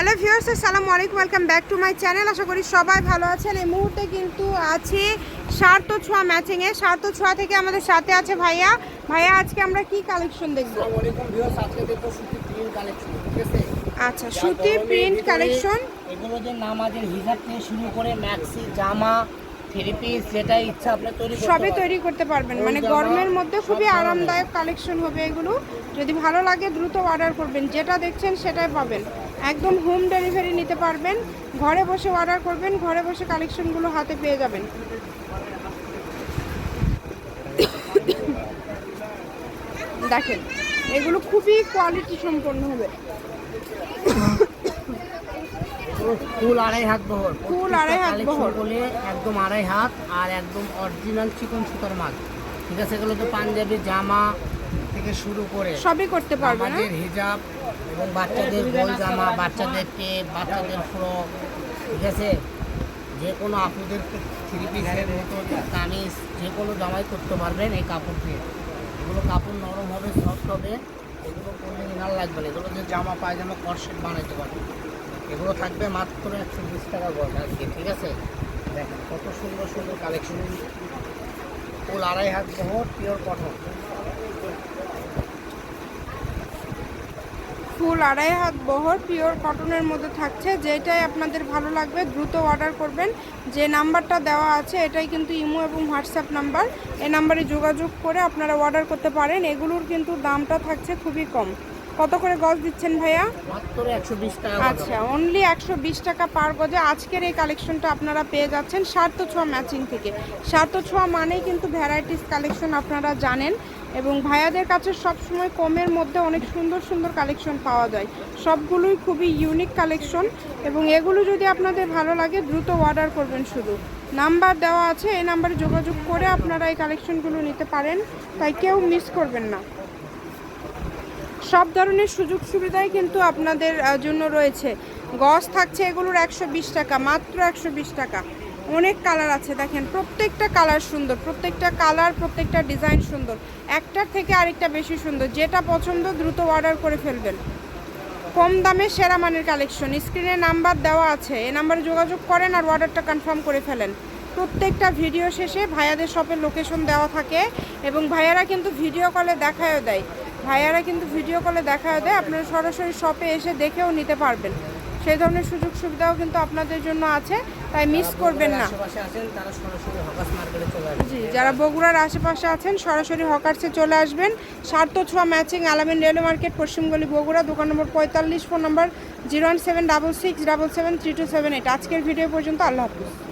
Hello viewers আসসালামু আলাইকুম welcome back to my channel. আশা করি সবাই ভালো আছেন। এই মুহূর্তে কিন্তু আছি সার্থ ছোঁয়া ম্যাচিংয়ে সার্থ ছোঁয়া থেকে আমাদের সাথে আছে ভাইয়া। ভাইয়া আজকে আমরা কি কালেকশন দেখব? দেখো সুতি প্রিন্ট কালেকশন আচ্ছা সুতি প্রিন্ট কালেকশন এগুলো যে নামাজের হিজাব থেকে শুরু করে ম্যাক্সি জামা থ্রি পিস যেটা ইচ্ছা আপনি তৈরি সবই তৈরি করতে পারবেন। মানে গরমের মধ্যে খুবই আরামদায়ক কালেকশন হবে এগুলো। যদি ভালো লাগে দ্রুত অর্ডার করবেন। যেটা দেখছেন সেটাই পাবেন। একদম হোম ডেলিভারি নিতে পারবেন। ঘরে বসে অর্ডার করবেন ঘরে বসে কালেকশনগুলো হাতে পেয়ে যাবেন। দেখেন এগুলো খুবই কোয়ালিটি সম্পন্ন হবে। ফুল আড়াই হাত বহর। ফুল আড়াই হাত বহর। বলে একদম আড়াই হাত আর একদম অরিজিনাল চিকন সুতার মাল। ঠিক আছে এগুলো তো পাঞ্জাবি জামা থেকে শুরু করে সবই করতে পারবেন হ্যাঁ? আমাদের হিজাব এবং বাচ্চাদের গোল জামা বাচ্চাদের টেপ বাচ্চাদের ফ্রক ঠিক আছে? যে কোনো আপুদের থ্রি পিসের মতো কামিজ যে কোনো জামাই করতে পারবেন এই কাপড় দিয়ে। এগুলো কাপড় নরম হবে সফট হবে এগুলো করলে ইনার লাগবে না। এগুলো যে জামা পায়জামা করসেট বানাইতে পারবে এগুলো থাকবে মাত্র একশো বিশ টাকা গজ আজকে ঠিক আছে? দেখেন কত সুন্দর সুন্দর কালেকশন ফুল আড়াই হাত বহর পিওর কটন ফুল আড়াই হাত বহর পিওর কটনের মধ্যে থাকছে যেটাই আপনাদের ভালো লাগবে দ্রুত অর্ডার করবেন। যে নাম্বারটা দেওয়া আছে এটাই কিন্তু ইমো এবং হোয়াটসঅ্যাপ নাম্বার। এই নাম্বারে যোগাযোগ করে আপনারা অর্ডার করতে পারেন। এগুলোর কিন্তু দামটা থাকছে খুবই কম। কত করে গজ দিচ্ছেন ভাইয়া। আচ্ছা অনলি একশো বিশ টাকা পার গজে। আজকের এই কালেকশনটা আপনারা পেয়ে যাচ্ছেন সার্থ ছোঁয়া ম্যাচিং থেকে। সার্থ ছোঁয়া মানেই কিন্তু ভ্যারাইটিস কালেকশন আপনারা জানেন। এবং ভাইয়াদের কাছে সবসময় কমের মধ্যে অনেক সুন্দর সুন্দর কালেকশন পাওয়া যায়। সবগুলোই খুবই ইউনিক কালেকশন এবং এগুলো যদি আপনাদের ভালো লাগে দ্রুত অর্ডার করবেন শুধু। নাম্বার দেওয়া আছে, এই নাম্বারে যোগাযোগ করে আপনারা এই কালেকশনগুলো নিতে পারেন, তাই কেউ মিস করবেন না। সব ধরনের সুযোগ সুবিধাই কিন্তু আপনাদের জন্য রয়েছে। গস থাকছে এগুলোর একশো বিশ টাকা, মাত্র একশো বিশ টাকা। অনেক কালার আছে, দেখেন। প্রত্যেকটা কালার সুন্দর, প্রত্যেকটা কালার, প্রত্যেকটা ডিজাইন সুন্দর। একটার থেকে আরেকটা বেশি সুন্দর, যেটা পছন্দ দ্রুত অর্ডার করে ফেলবেন। কম দামে সেরা মানের কালেকশন, স্ক্রিনে নাম্বার দেওয়া আছে, এই নাম্বারে যোগাযোগ করেন আর অর্ডারটা কনফার্ম করে ফেলেন। প্রত্যেকটা ভিডিও শেষে ভাইয়াদের শপের লোকেশন দেওয়া থাকে এবং ভাইয়ারা কিন্তু ভিডিও কলে দেখায়ও দেয়। ভাইয়ারা কিন্তু ভিডিও কলে দেখায়ও দেয়, আপনারা সরাসরি শপে এসে দেখেও নিতে পারবেন। সেই ধরনের সুযোগ সুবিধাও কিন্তু আপনাদের জন্য আছে তাই মিস করবেন না। জি যারা বগুড়ার আশেপাশে আছেন সরাসরি হকার্সে চলে আসবেন। সার্থ ছোঁয়া ম্যাচিং আলামিন রেলওয়ে মার্কেট পশ্চিমগলি বগুড়া দোকান নম্বর পঁয়তাল্লিশ phone number zero one seven double six double seven three two seven eight. আজকের ভিডিও পর্যন্ত আল্লাহ হাফিজ।